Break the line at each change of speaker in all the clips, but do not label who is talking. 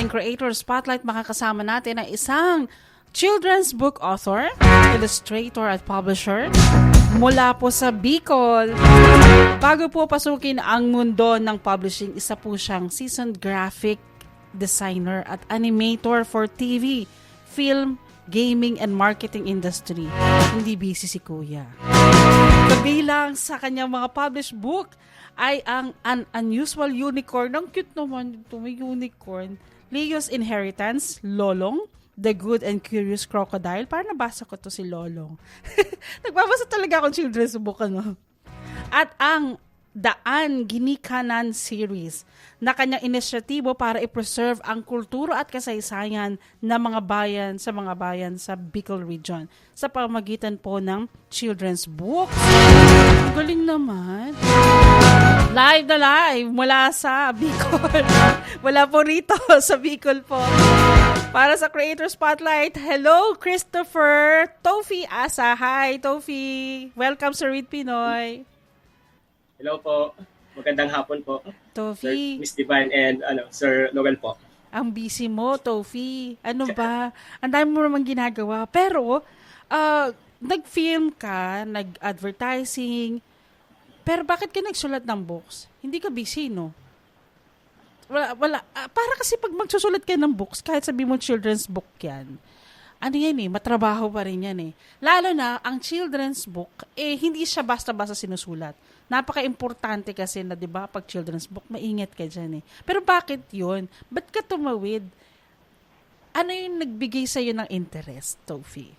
ating Creator Spotlight, makakasama natin ang isang children's book author, illustrator at publisher mula po sa Bicol. Bago po pasukin ang mundo ng publishing, isa po siyang seasoned graphic designer at animator for TV, film, gaming, and marketing industry. Hindi busy si Kuya. Kabilang sa kanyang mga published book ay ang An Unusual Unicorn. Ang cute naman ito, may unicorn. Leo's Inheritance, Lolong, The Good and Curious Crocodile. Parang nabasa ko to si Lolong. Nagbabasa talaga akong children's book, ano? At ang Daan Ginikanan series na kanyang inisyatibo para i-preserve ang kultura at kasaysayan ng mga bayan sa mga bayan sa Bicol region sa pamagitan po ng children's books. Galing naman. Live na live mula sa Bicol. Wala po rito sa Bicol po. Para sa Creator Spotlight, hello Christopher Tofi Asa. Hi Tofi. Welcome sa Read Pinoy.
Hello po. Magandang hapon po. Sir
Tofi,
Miss Divine and ano, Sir Noel po.
ang busy mo, Tofi. Ano ba? Ang dami mo naman ginagawa. Pero, ah, nag-film ka, nag-advertising, pero bakit ka nagsulat ng books? Hindi ka busy, no? Wala, wala. Ah, para kasi pag magsusulat ka ng books, kahit sabi mo children's book yan, ano yan eh, matrabaho pa rin yan eh. Lalo na, ang children's book, eh, hindi siya basta-basta sinusulat. Napaka-importante kasi na, di ba, pag children's book, maingat ka dyan eh. Pero bakit yun? Ba't ka tumawid? Ano yung nagbigay sa'yo ng interest, Tofi?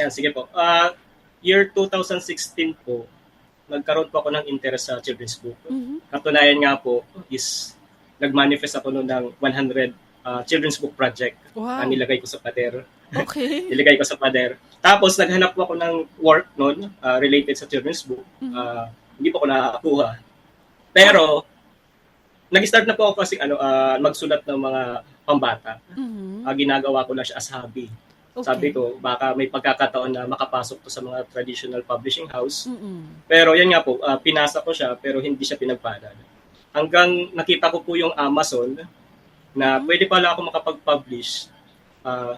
Yan, sige po. Uh, year 2016 po, nagkaroon po ako ng interest sa children's book.
Mhm.
Katunayan nga po is nag-manifest ako noon ng 100 uh, children's book project
Wow.
na nilagay ko sa pader.
Okay.
Nilagay ko sa pader. Tapos naghanap po ako ng work noon uh, related sa children's book.
Mhm.
Uh, hindi po ako nakakuha. Pero nag-start na po ako kasi ano uh, magsulat ng mga pambata.
Mhm.
Uh, ginagawa ko lang siya as hobby.
Okay.
Sabi ko, baka may pagkakataon na makapasok to sa mga traditional publishing house.
Mm-mm.
Pero yan nga po, ah, pinasa ko siya pero hindi siya pinagpalad. Hanggang nakita ko po yung Amazon na pwede pala ako makapag-publish ah,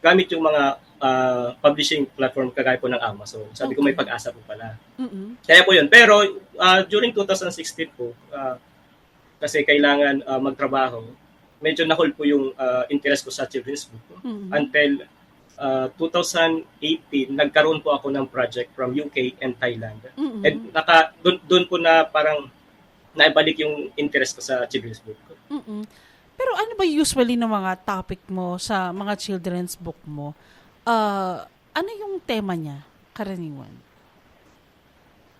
gamit yung mga ah, publishing platform kagaya po ng Amazon. Sabi ko may pag-asa po pala.
Mm-mm.
Kaya po yun. Pero ah, during 2016 po, ah, kasi kailangan ah, magtrabaho, medyo nahol po yung ah, interest ko sa children's book
Mm-mm.
until uh, 2018 nagkaroon po ako ng project from UK and Thailand.
Mm-mm.
And naka doon doon po na parang naibalik yung interest ko sa children's book.
Mm-mm. Pero ano ba usually ng mga topic mo sa mga children's book mo? Ah, ano yung tema niya, karaniwan?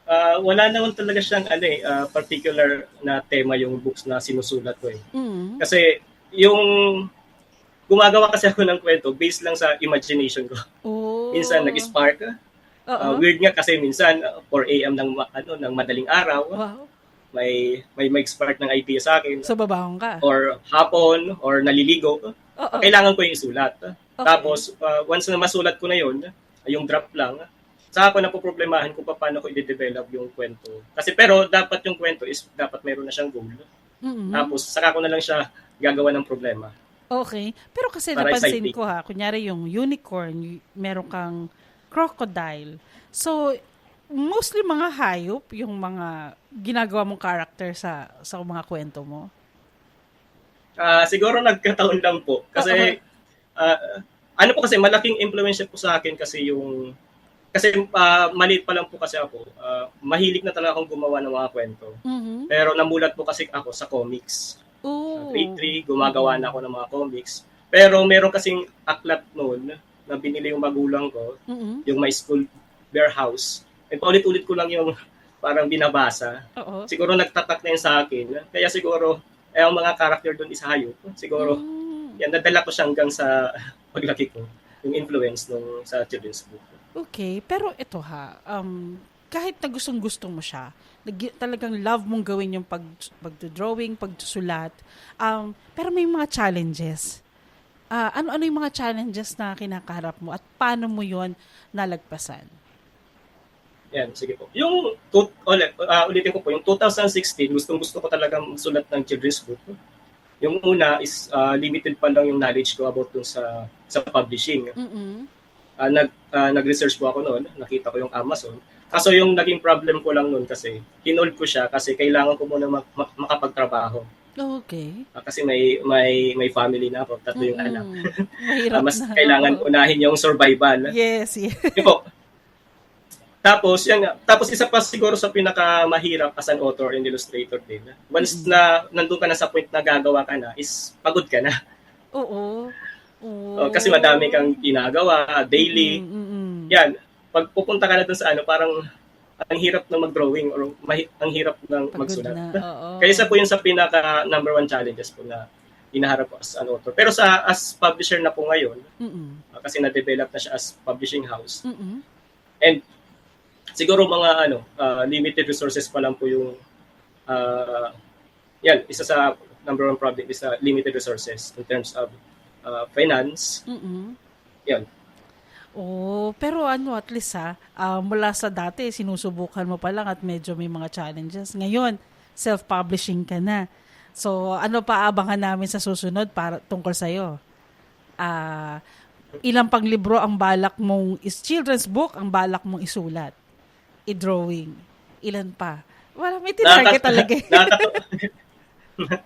Uh, wala naman talaga siyang ano eh, uh, particular na tema yung books na sinusulat ko eh.
Mm.
Kasi yung gumagawa kasi ako ng kwento based lang sa imagination ko.
Oh.
Minsan nag-spark. Uh,
Oo.
weird nga kasi minsan uh, 4 AM ng ano ng madaling araw,
Wow.
may may mag-spark ng idea sa akin.
So, babahong ka.
or hapon or naliligo,
Oo.
kailangan ko yung isulat.
Okay.
Tapos, uh, once na masulat ko na yun, yung draft lang, saka ako na po problemahan kung paano ko i-develop yung kwento. Kasi pero dapat yung kwento is dapat meron na siyang goal.
Mm-mm.
Tapos saka ko na lang siya gagawa ng problema.
Okay. Pero kasi
Para
napansin
exciting.
ko ha, kunyari yung unicorn, meron kang crocodile. So, mostly mga hayop yung mga ginagawa mong character sa sa mga kwento mo.
Ah, siguro nagkataon lang po. Kasi, ah, ano po kasi, malaking impluensya po sa akin kasi yung, kasi ah, maliit pa lang po kasi ako, ah, mahilig na talaga akong gumawa ng mga kwento.
Mhm.
Pero namulat po kasi ako sa comics.
Oh.
grade 3, gumagawa na ako ng mga comics. Pero meron kasing aklat noon na binili yung magulang ko,
Mhm.
yung My School Bear House. And paulit-ulit ko lang yung parang binabasa.
Oo.
Siguro nagtatak na yun sa akin. Kaya siguro, eh, ang mga character doon is hayop. Siguro,
Mm.
yan, nadala ko siya hanggang sa paglaki ko. Yung influence nung sa children's book.
Okay, pero ito ha, um, kahit na gustong gusto mo siya, nag- talagang love mong gawin yung pag, pagdodrawing, pagsusulat, um, pero may mga challenges. Ah, ano-ano yung mga challenges na kinakaharap mo at paano mo yon nalagpasan?
Yan, sige po. Yung, tut- ulit, ah, ulitin ko po, yung 2016, gustong gusto ko talaga sulat ng children's book. Yung una is ah, limited pa lang yung knowledge ko about dun sa sa publishing.
Mm-mm.
Ah, nag ah, nag-research po ako noon, nakita ko yung Amazon. Kaso yung naging problem ko lang noon kasi hinold ko siya kasi kailangan ko muna mak- mak- makapagtrabaho.
Okay.
Ah, kasi may may may family na ako, tatlo yung anak.
Mm-mm. Mahirap
Ah, mas
na.
kailangan unahin yung survival.
Yes, yes.
Yun po. Tapos, yan nga. Tapos isa pa siguro sa pinakamahirap as an author and illustrator din. Once
Mm-mm.
na nandun ka na sa point na gagawa ka na, is pagod ka na.
Oo. Oo.
Oh, kasi madami kang ginagawa, daily.
Mm-mm.
Yan. Pag pupunta ka na dun sa ano, parang ang hirap na mag-drawing or mahi- ang hirap ng
Pagod
magsulat.
na. Oo.
Kaya isa po yun sa pinaka number one challenges po na inaharap ko as an author. Pero sa as publisher na po ngayon, uh, kasi na-develop na siya as publishing house,
Mm-mm.
And siguro mga ano, uh, limited resources pa lang po yung uh, yan, isa sa number one problem is uh, limited resources in terms of uh, finance.
Mm-mm.
Yan.
Oh, pero ano, at least ha, ah, mula sa dati, sinusubukan mo pa lang at medyo may mga challenges. Ngayon, self-publishing ka na. So, ano pa abangan namin sa susunod para tungkol sa'yo? Ah, ilang pang libro ang balak mong is children's book ang balak mong isulat? I-drawing. Ilan pa? Wala, may tinarget talaga. eh.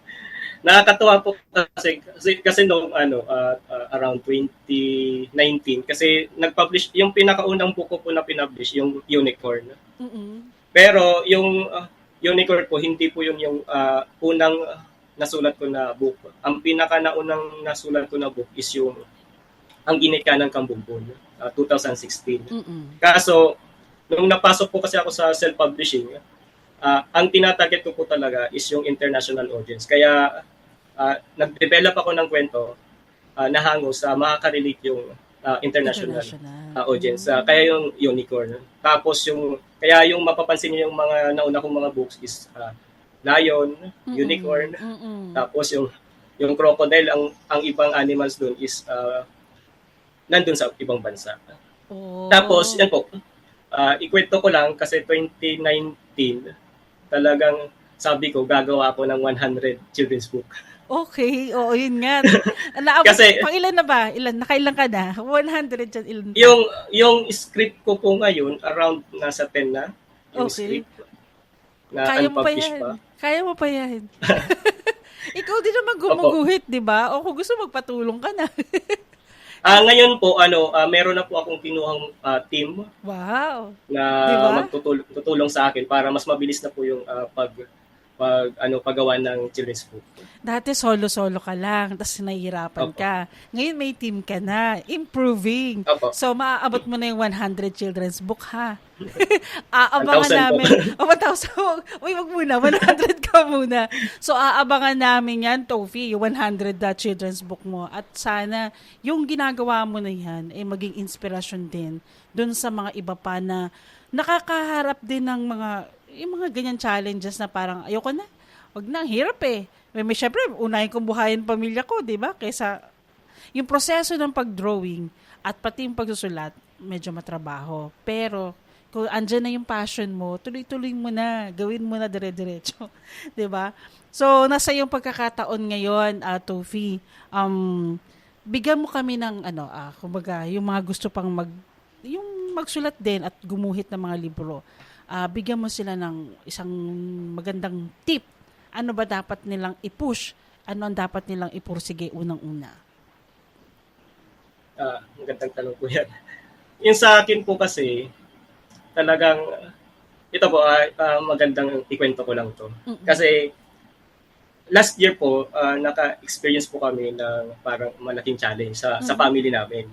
nakakatuwa, po kasi kasi, kasi noong ano uh, uh, around 2019 kasi nag-publish yung pinakaunang buko po na pinablish yung Unicorn.
Mm-mm.
Pero yung uh, Unicorn po, hindi po yun yung uh, unang nasulat ko na book. Ang pinaka naunang nasulat ko na book is yung Ang Ginika ng Kambumbon, uh, 2016.
Mm-mm.
Kaso, nung napasok po kasi ako sa self-publishing, uh, ang tinatarget ko po talaga is yung international audience. Kaya uh, nag-develop ako ng kwento uh, na hango sa makaka-relate yung uh, international uh, audience. Uh, kaya yung unicorn. Tapos yung kaya yung mapapansin niyo yung mga nauna kong mga books is uh, lion,
Mm-mm.
unicorn,
Mm-mm.
tapos yung yung crocodile ang ang ibang animals doon is uh, nandun sa ibang bansa.
Oh.
Tapos yan po. Uh, ikwento ko lang kasi 2019 talagang sabi ko gagawa ako ng 100 children's book.
Okay, oo, yun nga. Naabot,
Kasi-
pang ilan na ba? Ilan? Nakailan ka na? 100 dyan, ilan pa?
Yung yung script ko po ngayon around nasa 10 na yung
Okay.
script na
Kaya mo pa yan.
pa.
Kaya mo pa yan. Ikaw din naman gumuguhit, di ba? O kung gusto magpatulong ka na.
Ah, ngayon po ano, ah, meron na po akong kinuhang ah, team
wow.
na
Diba?
magtutulong tutulong sa akin para mas mabilis na po yung ah, pag pag ano paggawa ng children's book.
Dati solo-solo ka lang, tapos nahihirapan
Opo.
ka. Ngayon may team ka na. Improving.
Opo.
So, maaabot mo na yung 100 children's book, ha? aabangan
1,000 po.
namin. O, 1,000. Uy, wag muna. 100 ka muna. So, aabangan namin yan, Tofi, yung 100 uh, children's book mo. At sana, yung ginagawa mo na yan, ay maging inspirasyon din dun sa mga iba pa na nakakaharap din ng mga, yung mga ganyan challenges na parang, ayoko na. Wag na, ang hirap eh. May, may syempre, unahin kong buhayin pamilya ko, di ba? Kaysa, yung proseso ng pag-drawing at pati yung pagsusulat, medyo matrabaho. Pero, kung andyan na yung passion mo, tuloy-tuloy mo na, gawin mo na dire-diretso. 'Di ba? So, nasa yung pagkakataon ngayon, uh, Tofi, um, bigyan mo kami ng, ano, ah, kumbaga, yung mga gusto pang mag, yung magsulat din at gumuhit ng mga libro, ah, bigyan mo sila ng isang magandang tip. Ano ba dapat nilang i-push? Ano ang dapat nilang ipursige unang-una?
Ah, magandang tanong po yan. Yung sa akin po kasi, talagang, ito po, ah, ah, magandang ikwento ko lang to.
Mm-mm.
Kasi, last year po, ah, naka-experience po kami ng parang malaking challenge sa, sa
Mhm.
family namin.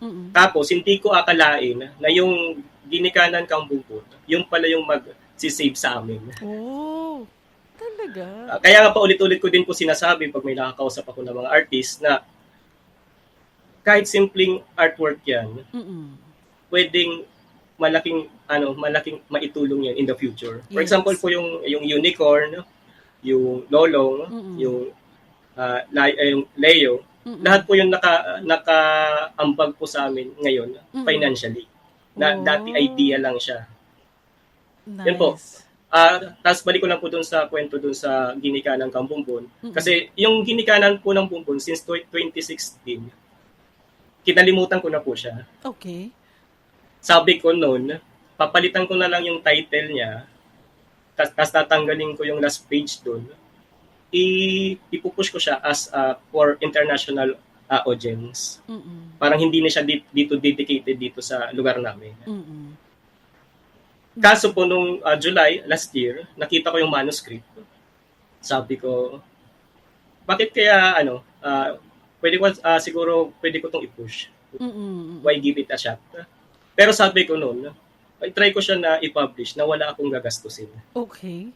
Mm-mm.
Tapos, hindi ko akalain na yung ginikanan kang bubot, yung pala yung mag-save sa amin.
Oh, talaga?
Ah, kaya nga pa ulit-ulit ko din po sinasabi pag may nakakausap ako ng mga artist na kahit simpleng artwork yan,
Mm-mm.
pwedeng malaking ano malaking maitulong yan in the future. For
Yes.
example po yung yung unicorn, yung lolong,
Mm-mm.
yung ah, la- eh, yung Leo,
Mm-mm.
lahat po yung naka nakaambag po sa amin ngayon
Mm-mm.
financially. Na
Oh.
dati idea lang siya.
Nice.
Yun po. Ah, tapos balik ko lang po dun sa kwento dun sa ginikanan ng Bumbon. Kasi yung ginikanan po ng Bumbon since tw- 2016, kinalimutan ko na po siya.
Okay.
Sabi ko noon, papalitan ko na lang yung title niya, tapos tatanggalin ko yung last page dun. I ipupush ko siya as uh, for international uh, audience.
Mm-mm.
Parang hindi na siya di- dito dedicated dito sa lugar namin.
Mm-mm.
Kaso po nung uh, July last year, nakita ko yung manuscript. Sabi ko, bakit kaya ano, uh, pwede ko uh, siguro pwede ko tong i-push.
Mm-mm.
Why give it a shot? Pero sabi ko noon, try ko siya na i-publish na wala akong gagastusin.
Okay.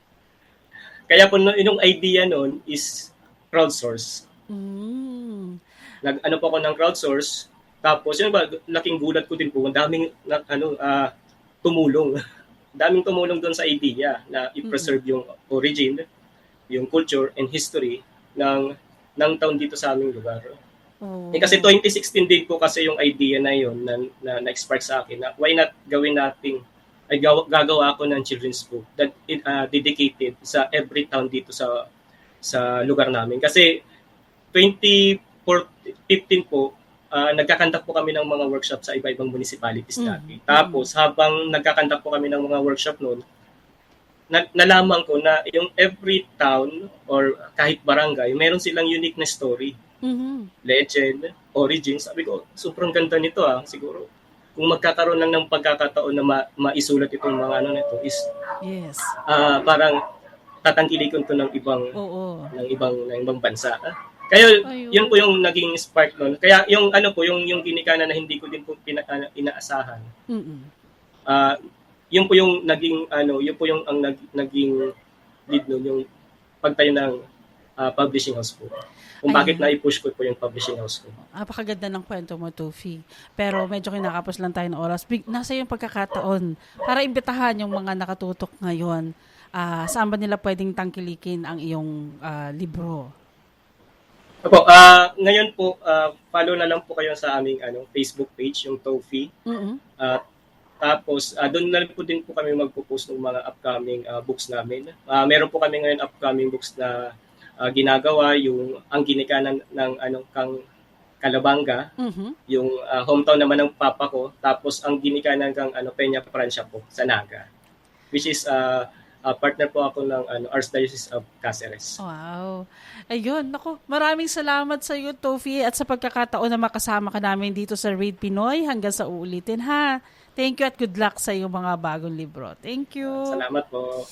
Kaya po yung idea noon is crowdsource.
Mm.
Nag ano po ako ng crowdsource. Tapos yun ba, laking gulat ko din po, ang daming na, ano ah, tumulong. daming tumulong doon sa idea na i-preserve yung origin, yung culture and history ng ng town dito sa aming lugar.
Oh.
Eh, kasi 2016 din po kasi yung idea na yon na, na, na-express sa akin na why not gawin natin ay gaw- gagawa ako ng children's book that uh, dedicated sa every town dito sa sa lugar namin kasi 2015 po ah, nagkakandak po kami ng mga workshop sa iba-ibang municipalities
Mm.
dati. Tapos habang nagkakandak po kami ng mga workshop noon, na, nalaman ko na yung every town or kahit barangay, meron silang unique na story
Mhm.
legend, origin, sabi ko, sobrang ganda nito ah. Siguro, kung magkakaroon lang ng pagkakataon na ma- maisulat itong mga ano nito is
Yes.
ah, parang tatangkilikin to ng ibang
Oo.
ng ibang ng ibang bansa. ah. Kaya
Ayun.
yun po yung naging spark noon. Kaya yung ano po yung yung ginikana na hindi ko din po pina, ano, inaasahan.
Mm-mm.
Ah, yun po yung naging ano, yun po yung ang nag, naging lead noon yung pagtayo ng ah, publishing house po. Kung bakit na-push ko po yung publishing house ko.
Napakaganda ng kwento mo, Tufi. Pero medyo kinakapos lang tayo ng oras. Big, nasa yung pagkakataon para imbitahan yung mga nakatutok ngayon. Ah, saan ba nila pwedeng tangkilikin ang iyong ah, libro?
Opo, ah ngayon po, ah, follow na lang po kayo sa aming ano, Facebook page, yung Tofi.
Mm-mm.
At tapos, ah, doon na rin po din po kami magpo-post ng mga upcoming ah, books namin. Ah, meron po kami ngayon upcoming books na ah, ginagawa, yung ang ginikanan ng ano, kang Kalabanga,
Mhm.
yung ah, hometown naman ng papa ko, tapos ang ginikanan kang ano, Peña Francia po, sa Naga. Which is, ah, ah, partner po ako ng ano, Archdiocese of Cáceres.
Wow. Ayun, naku, maraming salamat sa iyo, Tofi, at sa pagkakataon na makasama ka namin dito sa Read Pinoy hanggang sa uulitin, ha? Thank you at good luck sa iyong mga bagong libro. Thank you.
Salamat po.